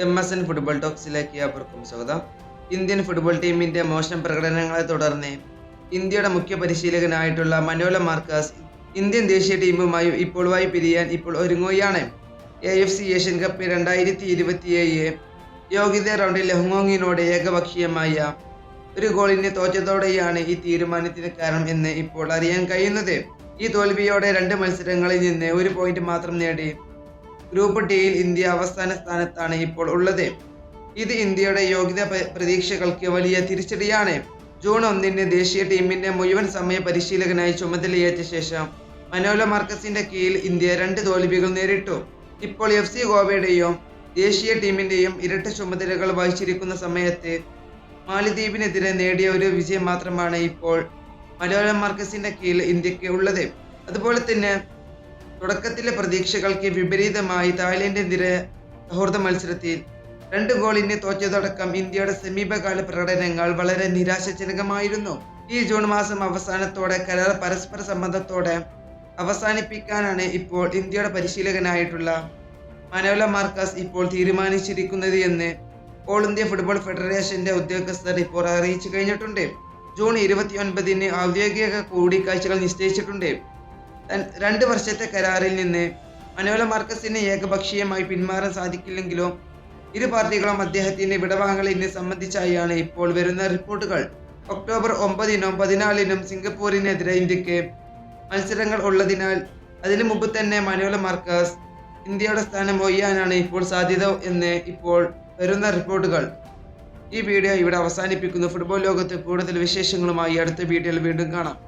M S N football ടോക്സിലേക്ക് അവർക്കും സ്വാഗതം. ഇന്ത്യൻ ഫുട്ബോൾ ടീമിന്റെ മോശം പ്രകടനങ്ങളെ തുടർന്ന് ഇന്ത്യയുടെ മുഖ്യ പരിശീലകനായിട്ടുള്ള മനോല മാർക്കസ് ഇന്ത്യൻ ദേശീയ ടീമുമായി ഇപ്പോൾ വായി പിരിയാൻ ഇപ്പോൾ ഒരുങ്ങുകയാണ്. A F C Asian cup രണ്ടായിരത്തി ഇരുപത്തിയേഴ് യോഗ്യത റൗണ്ടിൽ ഹോങ്കോങ്ങിനോട് ഏകപക്ഷീയമായ ഒരു ഗോളിന് തോറ്റതോടെയാണ് ഈ തീരുമാനത്തിന് കാരണം എന്ന് ഇപ്പോൾ അറിയാൻ കഴിയുന്നത്. ഈ തോൽവിയോടെ രണ്ട് മത്സരങ്ങളിൽ നിന്ന് ഒരു പോയിന്റ് മാത്രം നേടി ഗ്രൂപ്പ് ഡിയിൽ ഇന്ത്യ അവസാന സ്ഥാനത്താണ് ഇപ്പോൾ ഉള്ളത്. ഇത് ഇന്ത്യയുടെ യോഗ്യത പ്രതീക്ഷകൾക്ക് വലിയ തിരിച്ചടിയാണ്. ജൂൺ ഒന്നിന് ദേശീയ ടീമിന്റെ മുഴുവൻ സമയ പരിശീലകനായി ചുമതലയേറ്റ ശേഷം മനോല മാർക്കസിന്റെ കീഴിൽ ഇന്ത്യ രണ്ട് തോൽവികൾ നേരിട്ടു. ഇപ്പോൾ എഫ് സി ഗോവയുടെയും ദേശീയ ടീമിന്റെയും ഇരട്ട ചുമതലകൾ വഹിച്ചിരിക്കുന്ന സമയത്ത് മാലിദ്വീപിനെതിരെ നേടിയ ഒരു വിജയം മാത്രമാണ് ഇപ്പോൾ മനോല മാർക്കസിന്റെ കീഴിൽ ഇന്ത്യയ്ക്ക് ഉള്ളത്. അതുപോലെ തന്നെ തുടക്കത്തിലെ പ്രതീക്ഷകൾക്ക് വിപരീതമായി തായ്ലൻഡിനെതിരെ സൗഹൃദ മത്സരത്തിൽ രണ്ട് ഗോളിന് തോറ്റതടക്കം ഇന്ത്യയുടെ സമീപകാല പ്രകടനങ്ങൾ വളരെ നിരാശജനകമായിരുന്നു. ഈ ജൂൺ മാസം അവസാനത്തോടെ കരാർ പരസ്പര സമ്മതത്തോടെ അവസാനിപ്പിക്കാനാണ് ഇപ്പോൾ ഇന്ത്യയുടെ പരിശീലകനായിട്ടുള്ള മനോല മാർക്കസ് ഇപ്പോൾ തീരുമാനിച്ചിരിക്കുന്നത് എന്ന് ഓൾ ഇന്ത്യ ഫുട്ബോൾ ഫെഡറേഷന്റെ ഉദ്യോഗസ്ഥർ ഇപ്പോൾ അറിയിച്ചു കഴിഞ്ഞിട്ടുണ്ട്. ജൂൺ ഇരുപത്തിയൊൻപതിന് ഔദ്യോഗിക കൂടിക്കാഴ്ചകൾ നിശ്ചയിച്ചിട്ടുണ്ട്. രണ്ട് വർഷത്തെ കരാറിൽ നിന്ന് മനോല മാർക്കസിന് ഏകപക്ഷീയമായി പിന്മാറാൻ സാധിക്കില്ലെങ്കിലും ഇരു പാർട്ടികളും അദ്ദേഹത്തിന്റെ വിടവാങ്ങലിനെ സംബന്ധിച്ചായാണ് ഇപ്പോൾ വരുന്ന റിപ്പോർട്ടുകൾ. ഒക്ടോബർ ഒമ്പതിനും പതിനാലിനും സിംഗപ്പൂരിനെതിരെ ഇന്ത്യയ്ക്ക് മത്സരങ്ങൾ ഉള്ളതിനാൽ അതിനു മുമ്പ് തന്നെ മനോല മാർക്കസ് ഇന്ത്യയുടെ സ്ഥാനം ഒയ്യാനാണ് ഇപ്പോൾ സാധ്യത എന്ന് ഇപ്പോൾ വരുന്ന റിപ്പോർട്ടുകൾ. ഈ വീഡിയോ ഇവിടെ അവസാനിപ്പിക്കുന്നു. ഫുട്ബോൾ ലോകത്ത് കൂടുതൽ വിശേഷങ്ങളുമായി അടുത്ത വീഡിയോയിൽ വീണ്ടും കാണാം.